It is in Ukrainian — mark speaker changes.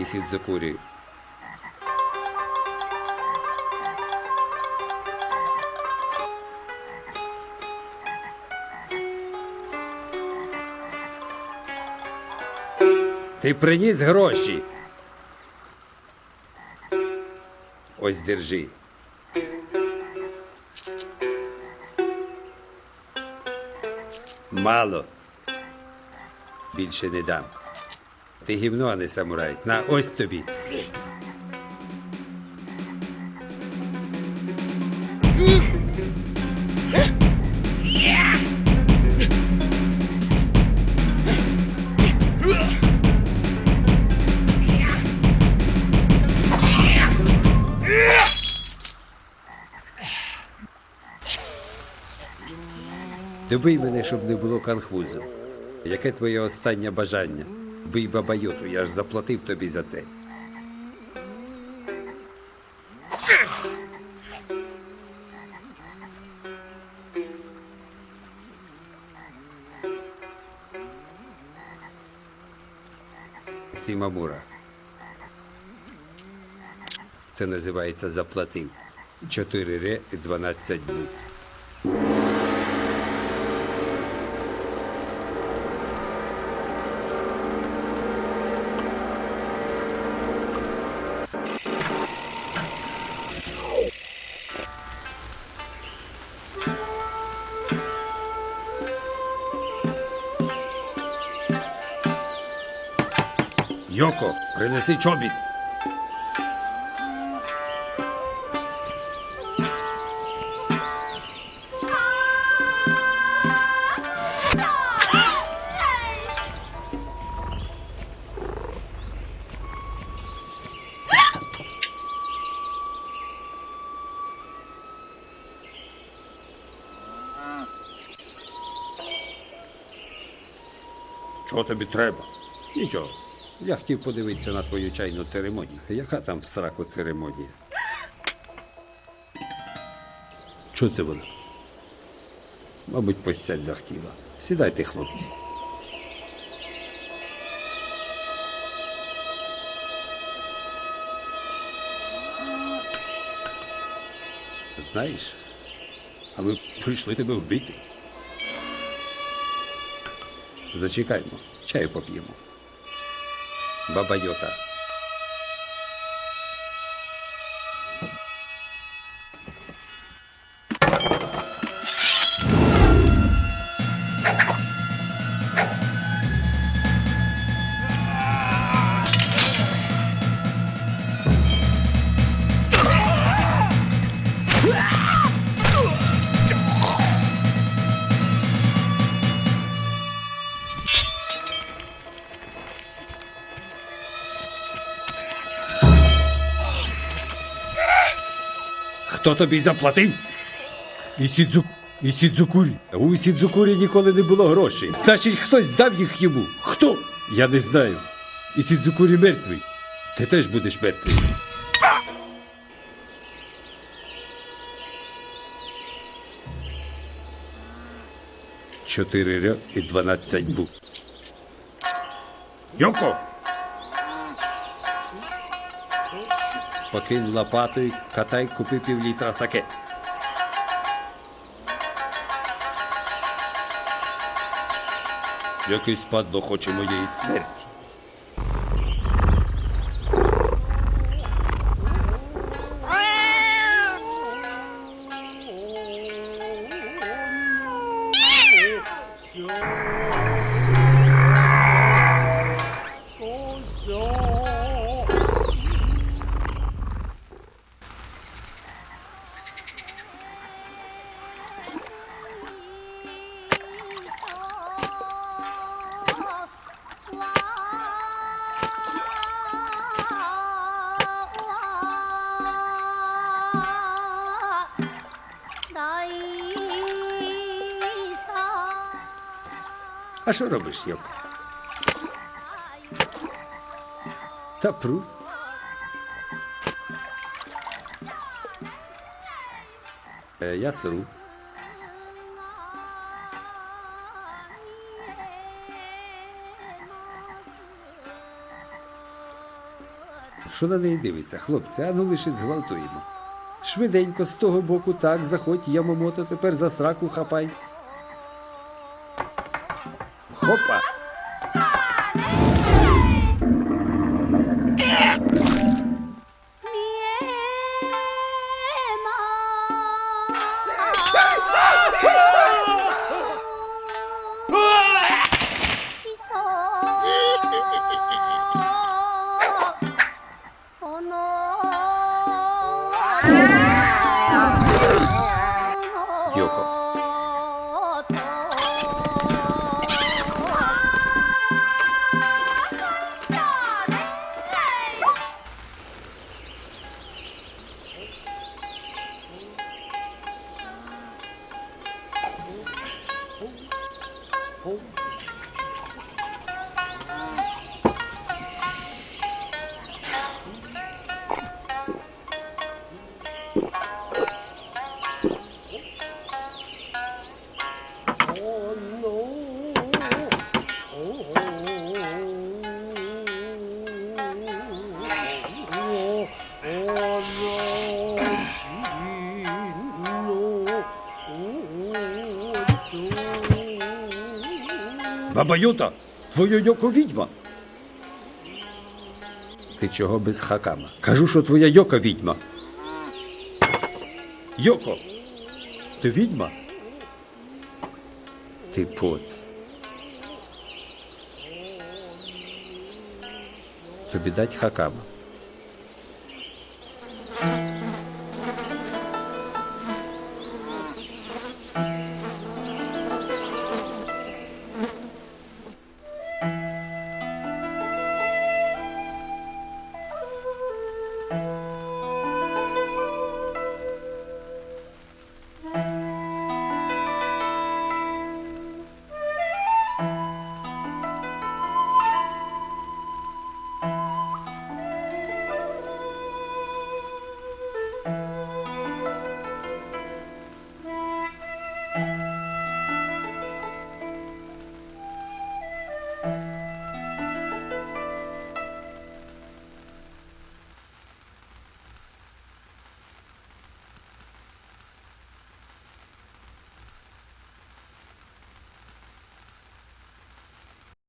Speaker 1: І Сідзакурі. Ти приніс гроші. Ось держи. Мало. Більше не дам. Ти гівно, а не самурай. На ось тобі. Добий мене, щоб не було канхвузу. Яке твоє останнє бажання? Бий бабайоту, я ж заплатив тобі за це. Сімамура. Це називається заплатив. 4 ре і 12 бу. Йоко, принеси чобіт. Чого тобі треба? Нічого. Я хотів подивитися на твою чайну церемонію. Яка там в сраку церемонія? Що це вона? Мабуть, посядь захотіла. Сідайте, хлопці. Знаєш, а ми прийшли тебе вбити. Зачекаймо, чаю поп'ємо. Баба Хто тобі заплатив? Ісідзу... Ісідзукурі. У Ісідзукурі ніколи не було грошей. Значить, хтось дав їх йому. Хто? Я не знаю. Ісідзукурі мертвий. Ти теж будеш мертвий. Чотири ря і дванадцять бу. Йоко! Покинь лопату і катай купи півлітра саке. Якийсь падло хоче моєї смерті. А що робиш, Йоко? Та пру. Е, я сру. Що на неї дивиться, хлопці, а ну лише зґвалтуємо. Швиденько з того боку так, заходь, Ямомото, тепер за сраку хапай. Opa! Баба Юта, твоя Йоко відьма. Ти чого без хакама? Кажу, що твоя Йока відьма. Йоко, ти відьма? Ти поц. Тобі дать хакама.